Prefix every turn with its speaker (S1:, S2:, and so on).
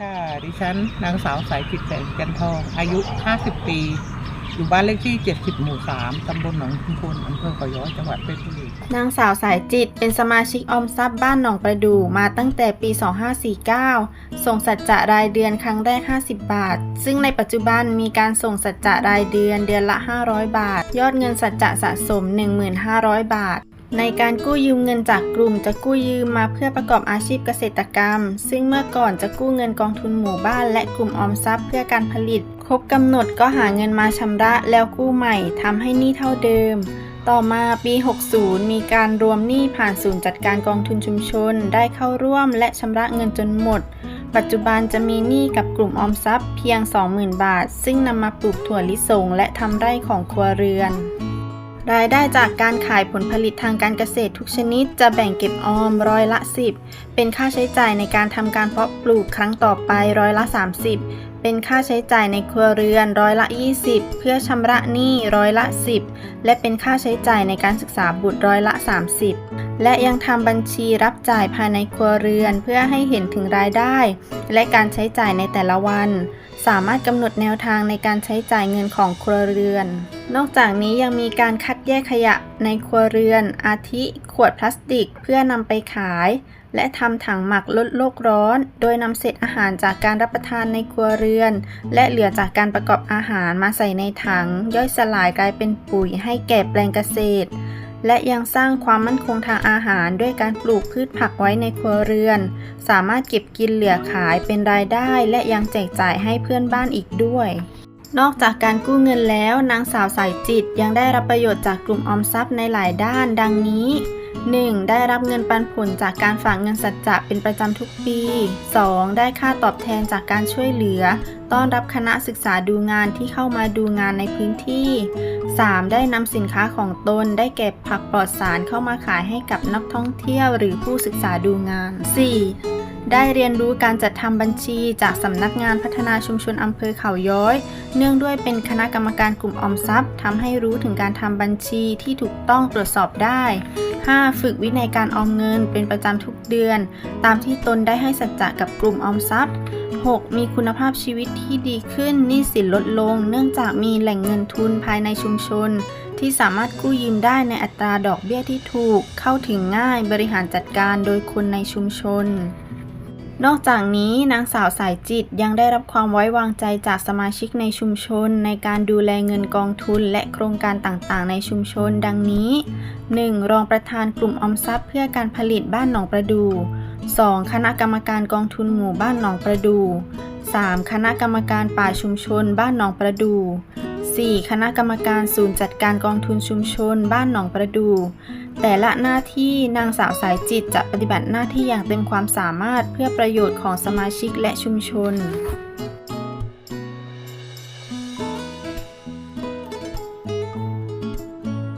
S1: ค่ะ ดิฉันนางสาวสายจิตแสงจันทอง อายุ 50 ปี อยู่บ้านเลขที่ 70 หมู่ 3 ตำบลหนองชุมพลอำเภอเขาย้อยจังหวัดเพชรบุรี
S2: นางสาวสายจิตเป็นสมาชิกออมทรัพย์บ้านหนองประดู่มาตั้งแต่ปี 2549 ส่งสัจจะรายเดือนครั้งแรก 50 บาท ซึ่งในปัจจุบันมีการส่งสัจจะรายเดือนเดือนละ 500 บาท ยอดเงินสัจจะสะสม 1500 บาท ในการกู้ยืมเงินจากกลุ่มจะกู้ยืมมาเพื่อประกอบอาชีพเกษตรกรรม ซึ่งเมื่อก่อนจะกู้เงินกองทุนหมู่บ้าน และกลุ่มออมทรัพย์เพื่อการผลิต ครบกำหนดก็หาเงินมาชำระแล้วกู้ใหม่ทำให้หนี้เท่าเดิม ต่อมาปี 60 มีการรวมหนี้ผ่านศูนย์จัดการกองทุนชุมชน ได้เข้าร่วมและชำระเงินจนหมด ปัจจุบันจะมีหนี้กับกลุ่มออมทรัพย์เพียง 20,000 บาท ซึ่งนำมาปลูกถั่วลิสงและทำไร่ของครัวเรือน รายได้จากการขายผลผลิตทางการเกษตรทุกชนิด จะแบ่งเก็บออมร้อยละ 10 เป็นค่าใช้จ่ายในการทำการเพาะปลูกครั้งต่อไปร้อยละ 30 เป็นค่าใช้จ่ายในครัวเรือนร้อยละ 20 เพื่อชำระหนี้ร้อยละ 10 และเป็นค่าใช้จ่ายในการศึกษาบุตรร้อยละ 30 และยังทำบัญชีรับจ่ายภายในครัวเรือนเพื่อให้เห็นถึงรายได้ และการใช้จ่ายในแต่ละวัน สามารถกำหนดแนวทางในการใช้จ่ายเงินของครัวเรือนนอกจากนี้ยังมีการคัดแยกขยะในครัวเรือน อาทิขวดพลาสติกเพื่อนำไปขาย และทำถังหมักลดโลกร้อน โดยนำเศษอาหารจากการรับประทานในครัวเรือน และเหลือจากการประกอบอาหารมาใส่ในถัง ย่อยสลายกลายเป็นปุ๋ยให้แก่แปลงเกษตร และยังสร้างความมั่นคงทางอาหารด้วยการปลูกพืชผักไว้ในครัวเรือน สามารถเก็บกินเหลือขายเป็นรายได้ และยังแจกจ่ายให้เพื่อนบ้านอีกด้วย นอกจากการกู้เงินแล้ว นางสาวสายจิตยังได้รับประโยชน์จากกลุ่มออมทรัพย์ในหลายด้านดังนี้ 1. ได้รับเงินปันผลจากการฝากเงินสัจจะเป็นประจำทุกปี 2. ได้ค่าตอบแทนจากการช่วยเหลือ ต้อนรับคณะศึกษาดูงานที่เข้ามาดูงานในพื้นที่ 3. ได้นำสินค้าของตนได้แก่ผักปลอดสารเข้ามาขายให้กับนักท่องเที่ยวหรือผู้ศึกษาดูงาน 4. ได้เรียนรู้การจัดทำบัญชีจากสำนักงานพัฒนาชุมชนอำเภอเขาย้อย เนื่องด้วยเป็นคณะกรรมการกลุ่มออมทรัพย์ทำให้รู้ถึงการทำบัญชีที่ถูกต้องตรวจสอบได้ 5. ฝึกวินัยการออมเงินเป็นประจำทุกเดือน ตามที่ตนได้ให้สัจจะกับกลุ่มออมทรัพย์ 6. มีคุณภาพชีวิตที่ดีขึ้นหนี้สินลดลง เนื่องจากมีแหล่งเงินทุนภายในชุมชน ที่สามารถกู้ยืมได้ในอัตราดอกเบี้ยที่ถูก เข้าถึงง่ายบริหารจัดการโดยคนในชุมชน นอกจากนี้นางสาวสายจิตยังได้รับความไว้วางใจจากสมาชิกในชุมชน ในการดูแลเงินกองทุนและโครงการต่างๆ ในชุมชน ดังนี้ 1. รองประธานกลุ่มออมทรัพย์ เพื่อการผลิตบ้านหนองประดู 2. คณะกรรมการกองทุนหมู่บ้านหนองประดู 3. คณะกรรมการป่าชุมชน บ้านหนองประดู 4. คณะกรรมการศูนย์จัดการกองทุนชุมชน บ้านหนองประดู แต่ละหน้าที่นางสาวสายจิตจะปฏิบัติหน้าที่อย่างเต็มความสามารถเพื่อประโยชน์ของสมาชิกและชุมชน